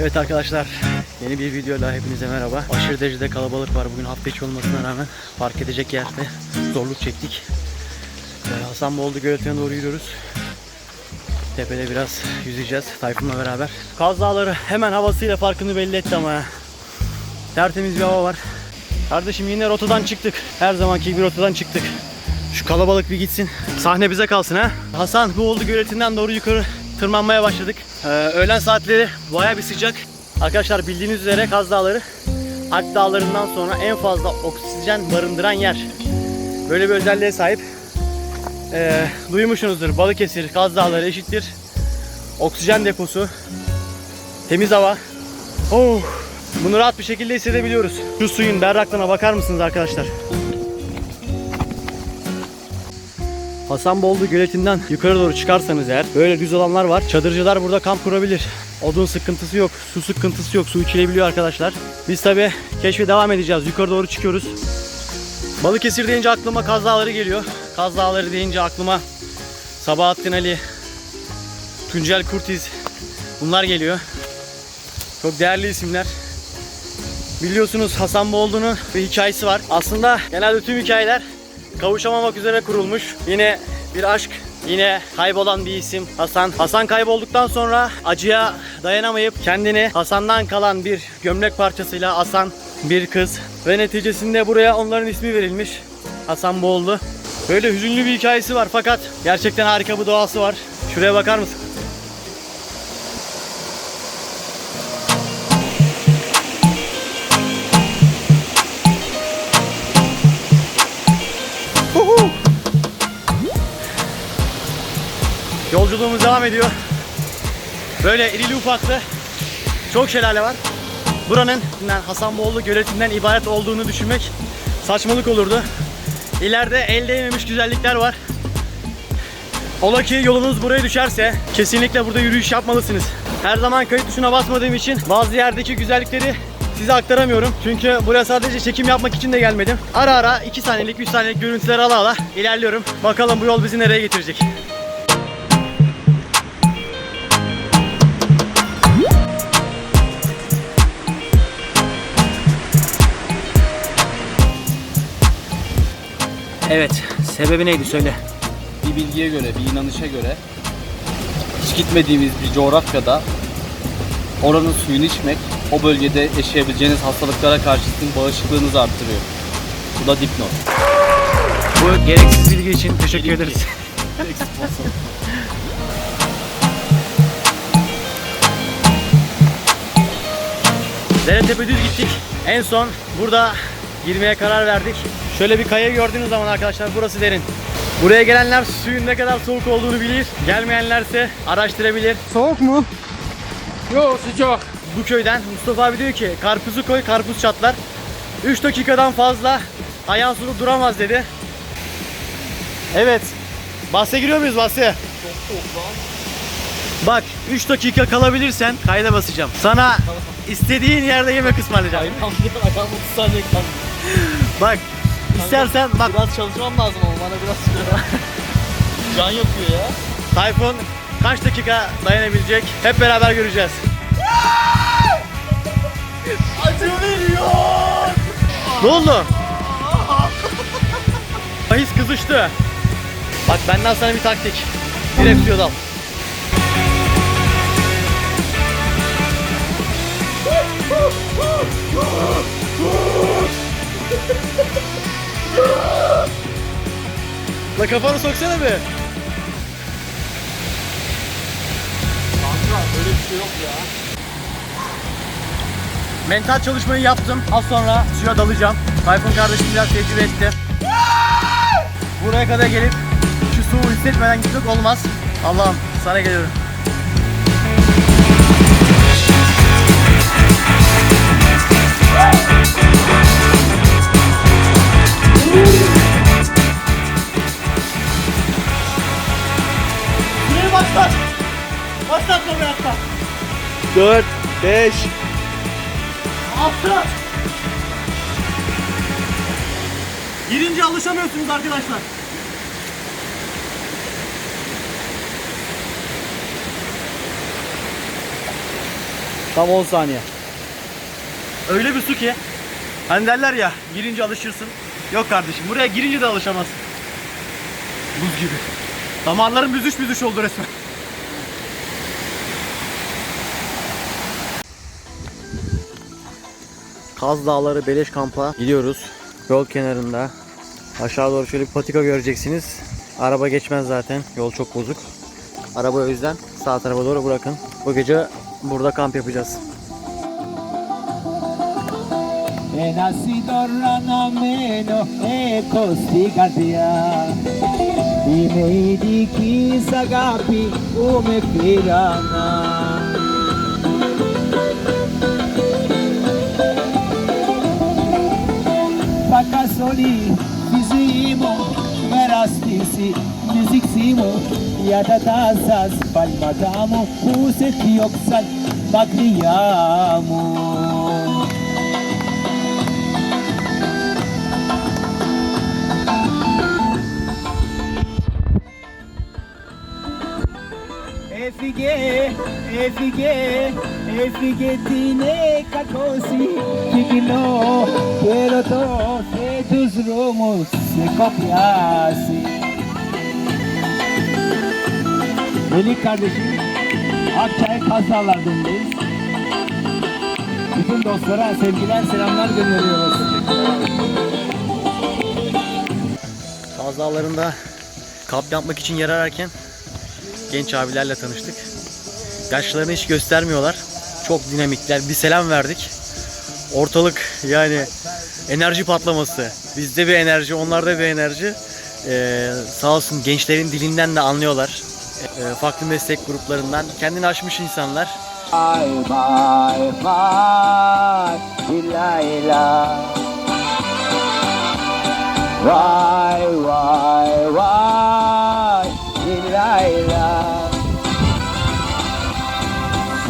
Evet arkadaşlar yeni bir videoyla hepinize merhaba. Aşırı derecede kalabalık var bugün hafta içi olmasına rağmen park edecek yerde zorluk çektik. Ee, Hasanboğlu Göleti'ne doğru yürüyoruz. Tepede biraz yüzeceğiz Tayfun'la beraber. Kaz Dağları hemen havasıyla farkını belli etti ama. Tertemiz bir hava var. Kardeşim yine rotadan çıktık. Her zamanki gibi rotadan çıktık. Şu kalabalık bir gitsin. Sahne bize kalsın ha. Hasan bu oldu göletinden doğru yukarı tırmanmaya başladık. Ee, öğlen saatleri baya bir sıcak. Arkadaşlar bildiğiniz üzere Kaz Dağları Alp Dağları'ndan sonra en fazla oksijen barındıran yer. Böyle bir özelliğe sahip. Ee, duymuşsunuzdur Balıkesir, Kaz Dağları eşittir. Oksijen deposu. Temiz hava. Oh, bunu rahat bir şekilde hissedebiliyoruz. Şu suyun berraklığına bakar mısınız arkadaşlar? Hasanboldu göletinden yukarı doğru çıkarsanız eğer böyle düz alanlar var. Çadırcılar burada kamp kurabilir. Odun sıkıntısı yok, su sıkıntısı yok, su içilebiliyor arkadaşlar. Biz tabi keşfe devam edeceğiz. Yukarı doğru çıkıyoruz. Balıkesir deyince aklıma Kaz Dağları geliyor. Kaz Dağları deyince aklıma Sabahattin Ali, Tuncel Kurtiz bunlar geliyor. Çok değerli isimler. Biliyorsunuz Hasan Boğuldu'nun bir hikayesi var. Aslında genelde tüm hikayeler kavuşamamak üzere kurulmuş. Yine bir aşk, yine kaybolan bir isim Hasan. Hasan kaybolduktan sonra acıya dayanamayıp kendini Hasan'dan kalan bir gömlek parçasıyla asan bir kız ve neticesinde buraya onların ismi verilmiş. Hasan Boğuldu. Böyle hüzünlü bir hikayesi var fakat gerçekten harika bir doğası var. Şuraya bakar mısın? Yolculuğumuz devam ediyor. Böyle irili ufaklı çok şelale var. Buranın Hasanboğlu göletinden ibaret olduğunu düşünmek saçmalık olurdu. İleride el değmemiş güzellikler var. Ola ki yolunuz buraya düşerse kesinlikle burada yürüyüş yapmalısınız. Her zaman kayıt tuşuna basmadığım için bazı yerdeki güzellikleri size aktaramıyorum. Çünkü buraya sadece çekim yapmak için de gelmedim. Ara ara 2 saniyelik 3 saniyelik görüntüler ala ala ilerliyorum. Bakalım bu yol bizi nereye getirecek. Evet, sebebi neydi söyle. bir bilgiye göre, bir inanışa göre hiç gitmediğimiz bir coğrafyada oranın suyunu içmek o bölgede yaşayabileceğiniz hastalıklara karşı sizin bağışıklığınızı arttırıyor. Bu da dipnot. Bu gereksiz bilgi için teşekkür ederiz. Deretepe düz gittik. En son burada girmeye karar verdik. Şöyle bir kaya gördüğünüz zaman arkadaşlar burası derin. Buraya gelenler suyun ne kadar soğuk olduğunu bilir. Gelmeyenlerse araştırabilir. Soğuk mu? Yo sıcak. Bu köyden Mustafa abi diyor ki karpuzu koy karpuz çatlar. 3 dakikadan fazla ayağın suda duramaz dedi. Evet. Bahse giriyor muyuz bahse? Bak 3 dakika kalabilirsen kayda basacağım. Sana istediğin yerde yemek ısmarlayacağım. Ayağım ayağım 30 saniye kaldı. Bak istersen bak Biraz çalışmam lazım ama bana biraz süre. Can yapıyor ya. Tayfun kaç dakika dayanabilecek hep beraber göreceğiz. Acı veriyor. Ne oldu? Bahis kızıştı. Bak benden sana bir taktik. Direkt suya dal. La kafanı soksana be. Kanka böyle bir şey yok ya. Mental çalışmayı yaptım. Az sonra suya dalacağım. Tayfun kardeşim biraz tecrübe etti. Buraya kadar gelip şu soğuğu hissetmeden gitmek olmaz. Allah'ım sana geliyorum. 4, 5, Altı. Girince alışamıyorsunuz arkadaşlar. Tam 10 saniye. Öyle bir su ki hani derler ya girince alışırsın. Yok kardeşim buraya girince de alışamazsın. Buz gibi. Damarlarım büzüş büzüş oldu resmen. Kaz Dağları Beleş Kamp'a gidiyoruz. Yol kenarında aşağı doğru şöyle bir patika göreceksiniz. Araba geçmez zaten. Yol çok bozuk. Araba o yüzden sağ tarafa doğru bırakın. Bu gece burada kamp yapacağız. He nacido rana meno e costigatia Y me di quizá gapi o me pirana κασολεί τη ζωή μου Μεραστήσει μυζίξή μου Για τα τάσα σπαλματά μου Που σε διώξαν μακριά μου Έφυγε, έφυγε, έφυγε την εκατόση Κυκλό και ρωτώ σε τους δρόμους σε kopyası Melik kardeşim Akçay Kazdalar'dayız Bütün dostlara sevgiler selamlar gönderiyoruz. Kaz Dağları'nda kamp yapmak için yer ararken genç abilerle tanıştık. Yaşlarını hiç göstermiyorlar. Çok dinamikler. Bir selam verdik. Ortalık yani enerji patlaması. Bizde bir enerji, onlarda bir enerji. Ee, sağ olsun gençlerin dilinden de anlıyorlar. Ee, farklı meslek gruplarından. Kendini aşmış insanlar. Vay vay İlayla Vay vay vay So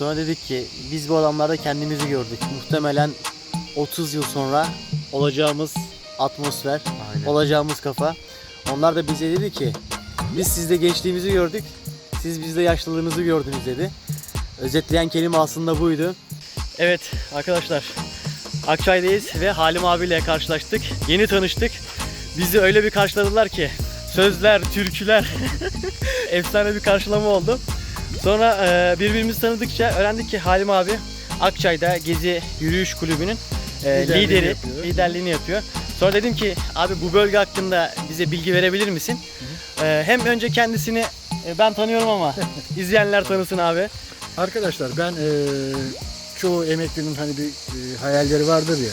Sonra dedik ki biz bu adamlarda kendimizi gördük. Muhtemelen 30 yıl sonra olacağımız atmosfer, olacağımız kafa. Onlar da bize dedi ki biz sizde gençliğimizi gördük. Siz bizde yaşlılığınızı gördünüz dedi. Özetleyen kelime aslında buydu. Evet arkadaşlar Akçay'dayız ve Halim abiyle karşılaştık. Yeni tanıştık. Bizi öyle bir karşıladılar ki sözler, türküler efsane bir karşılama oldu. Sonra e, birbirimizi tanıdıkça öğrendik ki Halim abi Akçay'da Gezi Yürüyüş Kulübü'nün e, Liderliğini lideri, yapıyor. liderliğini yapıyor. Sonra dedim ki abi bu bölge hakkında bize bilgi verebilir misin? E, hem önce kendisini e, ben tanıyorum ama izleyenler tanısın abi. Arkadaşlar ben eee, çoğu emeklinin hani bir eee, hayalleri vardır ya.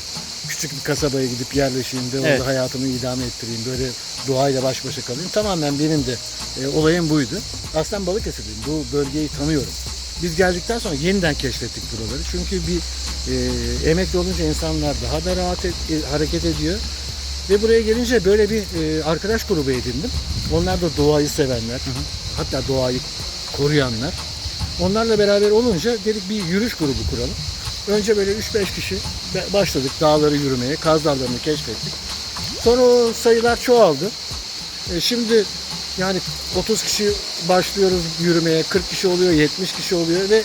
Küçük bir kasabaya gidip yerleşeyim de orada Evet. hayatımı idame ettireyim. Böyle doğayla baş başa kalayım. Tamamen benim de eee, olayım buydu. Aslen Balıkesirliyim. Bu bölgeyi tanıyorum. Biz geldikten sonra yeniden keşfettik buraları. Çünkü bir eee, emekli olunca insanlar daha da rahat et- e, hareket ediyor. Ve buraya gelince böyle bir eee, arkadaş grubu edindim. Onlar da doğayı sevenler. Hatta doğayı koruyanlar. Onlarla beraber olunca dedik bir yürüyüş grubu kuralım. Önce böyle 3-5 kişi başladık dağları yürümeye, Kaz Dağları'nı keşfettik. Sonra o sayılar çoğaldı. E, şimdi yani 30 kişi başlıyoruz yürümeye, 40 kişi oluyor, 70 kişi oluyor ve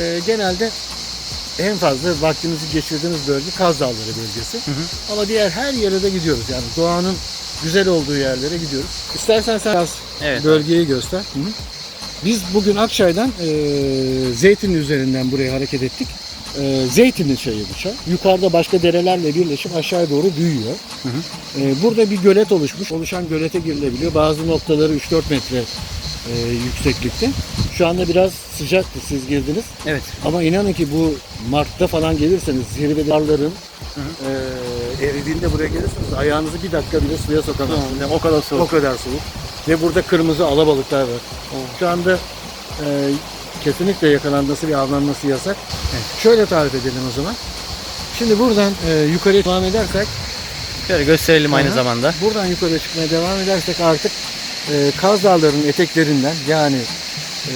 e, genelde en fazla vaktimizi geçirdiğimiz bölge Kaz Dağları bölgesi. Ama diğer her yere de gidiyoruz. Yani doğanın güzel olduğu yerlere gidiyoruz. İstersen sen biraz Evet. bölgeyi göster. Biz bugün Akçay'dan e, Zeytin üzerinden buraya hareket ettik. E, Zeytinli çayı bu çay. Yukarıda başka derelerle birleşip aşağıya doğru büyüyor. E, burada bir gölet oluşmuş. Oluşan gölete girilebiliyor. Bazı noktaları 3-4 metre e, yükseklikte. Şu anda biraz sıcaktı siz girdiniz. Evet. Ama inanın ki bu Mart'ta falan gelirseniz zirve darların e, eridiğinde buraya gelirseniz ayağınızı bir dakika bile suya sokamazsınız. Yani o kadar soğuk. O kadar soğuk. Ve burada kırmızı alabalıklar var. Şu anda e, kesinlikle yakalanması ve avlanması yasak. Şöyle tarif edelim o zaman. Şimdi buradan e, yukarıya devam edersek Şöyle gösterelim aynı Aha. zamanda. Buradan yukarı çıkmaya devam edersek artık e, Kaz Dağları'nın eteklerinden yani e,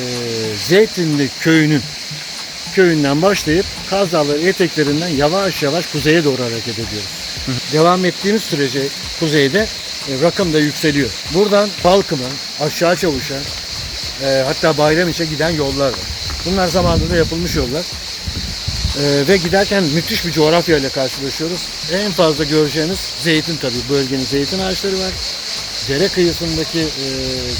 Zeytinli köyünün köyünden başlayıp Kaz Dağları eteklerinden yavaş yavaş kuzeye doğru hareket ediyoruz. Devam ettiğimiz sürece kuzeyde e, rakım da yükseliyor. Buradan Balkım'a, aşağı Çavuş'a e, hatta Bayramiç'e giden yollar var. Bunlar zamanında yapılmış yollar. E, ve giderken müthiş bir coğrafya ile karşılaşıyoruz. En fazla göreceğiniz zeytin tabii. Bölgenin zeytin ağaçları var. Dere kıyısındaki e,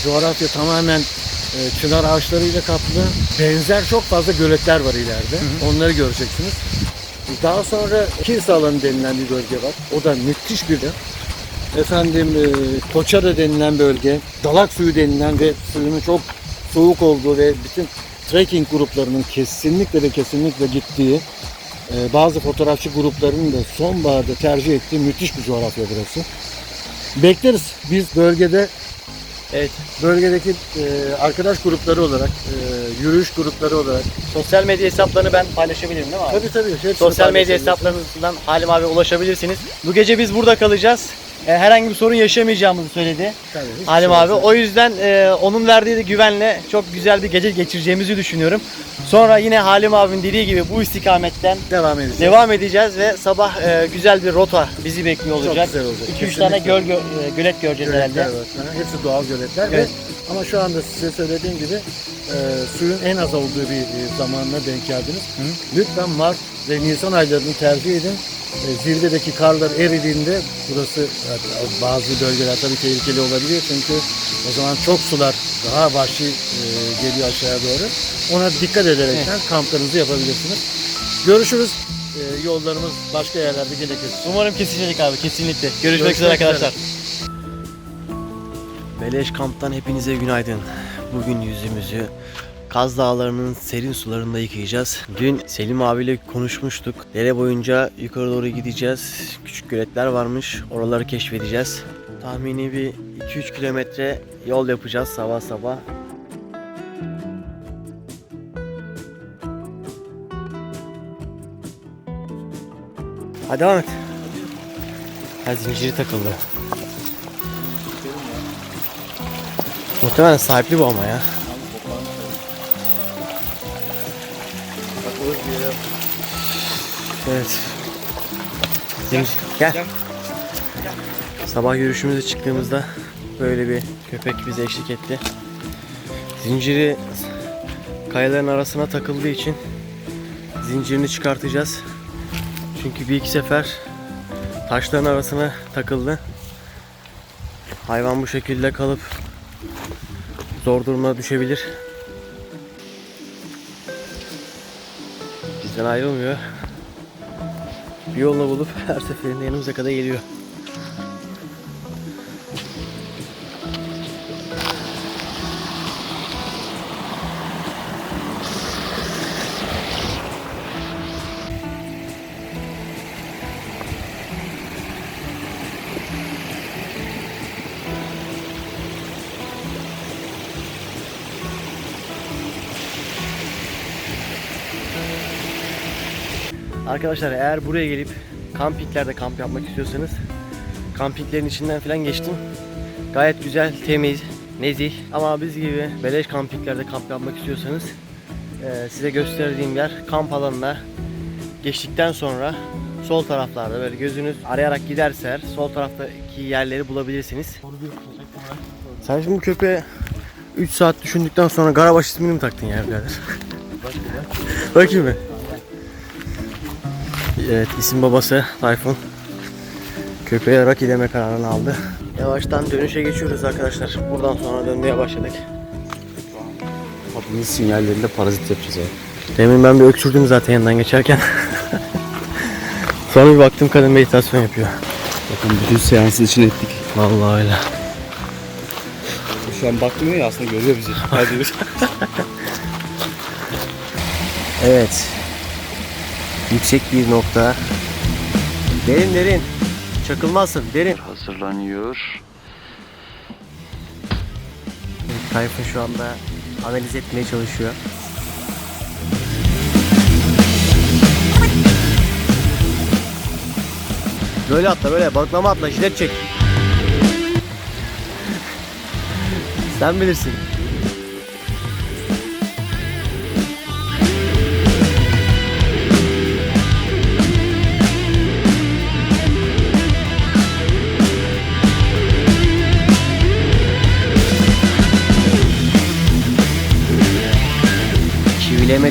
coğrafya tamamen e, çınar ağaçlarıyla kaplı. Benzer çok fazla göletler var ileride. Onları göreceksiniz. Daha sonra Kilse alanı denilen bir bölge var. O da müthiş bir de. Efendim e, Koçada denilen bölge, Dalak suyu denilen ve suyunun çok soğuk olduğu ve bütün trekking gruplarının kesinlikle ve kesinlikle gittiği e, bazı fotoğrafçı gruplarının da sonbaharda tercih ettiği müthiş bir coğrafya burası. Bekleriz. Biz bölgede Evet. bölgedeki e, arkadaş grupları olarak, e, yürüyüş grupları olarak Sosyal medya hesaplarını ben paylaşabilirim değil mi abi? tabii tabii Sosyal medya hesaplarınızdan Halim abi ulaşabilirsiniz. Bu gece biz burada kalacağız. E, herhangi bir sorun yaşamayacağımızı söyledi Tabii, Halim şey abi. O yüzden e, onun verdiği de güvenle çok güzel bir gece geçireceğimizi düşünüyorum. Sonra yine Halim abinin dediği gibi bu istikametten devam edeceğiz. devam edeceğiz ve sabah e, güzel bir rota bizi bekliyor Çok olacak. güzel olacak. 2-3 tane göl, gö- e, gölet göreceğiz Göletler herhalde. var. Hepsi doğal göletler Evet. ve ama şu anda size söylediğim gibi e, suyun en az olduğu bir e, zamanına denk geldiniz. Lütfen Mart ve Nisan aylarını tercih edin. E, zirvedeki karlar eridiğinde burası e, bazı bölgeler tabii tehlikeli olabiliyor çünkü o zaman çok sular daha vahşi e, geliyor aşağıya doğru. Ona dikkat ederekten kamplarınızı yapabilirsiniz. Görüşürüz. E, yollarımız başka yerlerde gerekir. Umarım kesecek abi kesinlikle. Görüşmek, Görüşmek üzere üzere. arkadaşlar. Beleş kamptan hepinize günaydın. Bugün yüzümüzü Kaz Dağları'nın serin sularında yıkayacağız. Dün Selim abiyle konuşmuştuk. Dere boyunca yukarı doğru gideceğiz. Küçük göletler varmış. Oraları keşfedeceğiz. Tahmini bir 2-3 kilometre yol yapacağız sabah sabah. Hadi devam. Ha zinciri takıldı. Muhtemelen sahipli bu ama ya. Evet. Zincir. Gel. Sabah yürüyüşümüze çıktığımızda böyle bir köpek bize eşlik etti. Zinciri kayaların arasına takıldığı için zincirini çıkartacağız. Çünkü bir iki sefer taşların arasına takıldı. Hayvan bu şekilde kalıp zor duruma düşebilir. Bizden ayrılmıyor. Bir yolunu bulup her seferinde yanımıza kadar geliyor. Arkadaşlar eğer buraya gelip kampinglerde kamp yapmak istiyorsanız kampinglerin içinden falan geçtim. Gayet güzel, temiz, nezih ama biz gibi beleş kampinglerde kamp yapmak istiyorsanız eee, size gösterdiğim yer kamp alanına geçtikten sonra sol taraflarda böyle gözünüz arayarak giderse sol taraftaki yerleri bulabilirsiniz. Sen şimdi bu köpeğe 3 saat düşündükten sonra Garabaş ismini mi taktın ya birader? Bakayım mı? Evet isim babası Tayfun. Köpeğe Rocky deme kararını aldı. Yavaştan dönüşe geçiyoruz arkadaşlar. Buradan sonra dönmeye başladık. Kapının sinyallerinde parazit yapacağız abi. Demin ben bir öksürdüm zaten yanından geçerken. sonra bir baktım kadın meditasyon yapıyor. Bakın bütün seansı için ettik. Vallahi öyle. Şu an bakmıyor ya aslında görüyor bizi. Hadi. Evet. Yüksek bir nokta. Derin derin. Çakılmazsın derin. hazırlanıyor. Tayfun şu anda analiz etmeye çalışıyor. Böyle atla böyle balıklama atla jilet çek. Sen bilirsin.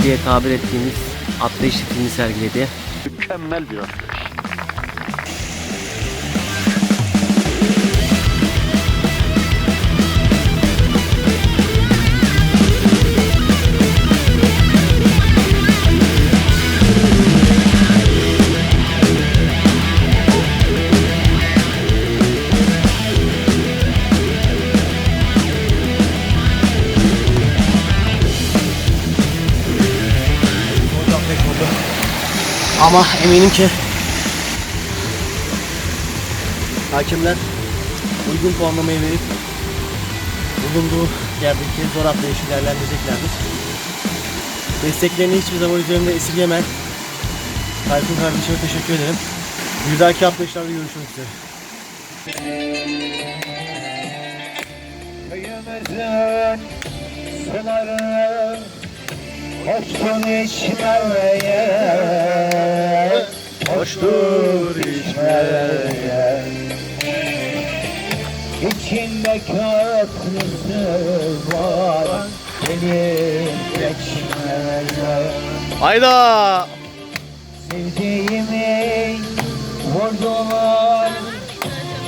Diye tabir ettiğimiz atlayış stilini sergiledi. Mükemmel bir atlayış. Ama eminim ki hakimler uygun puanlamayı verip bulunduğu yerdeki zor atlayışı değerlendireceklerdir. Desteklerini hiçbir zaman üzerimde esirgemen Tayfun kardeşime teşekkür ederim. Bir dahaki atlayışlarda görüşmek üzere. Köyümüzün suları içmeye Koştur içmeye İçinde köprüsü var Benim geçmeye Hayda! Sevdiğimi vurdular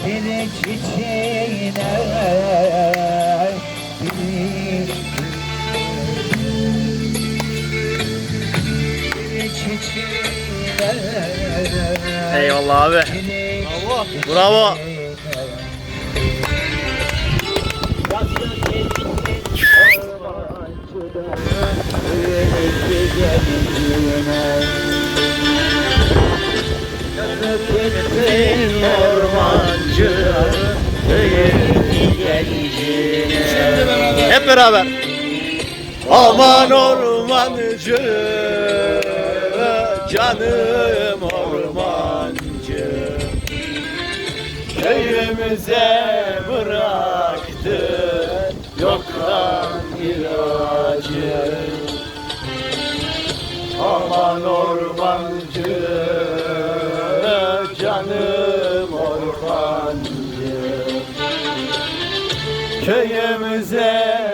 bir çiçeğine Eyvallah abi. Bravo. ormancı Hep beraber. Aman ormancı canım ormancı Köyümüze bıraktı yoktan ilacı. Aman ormancı canım ormancı. Köyümüze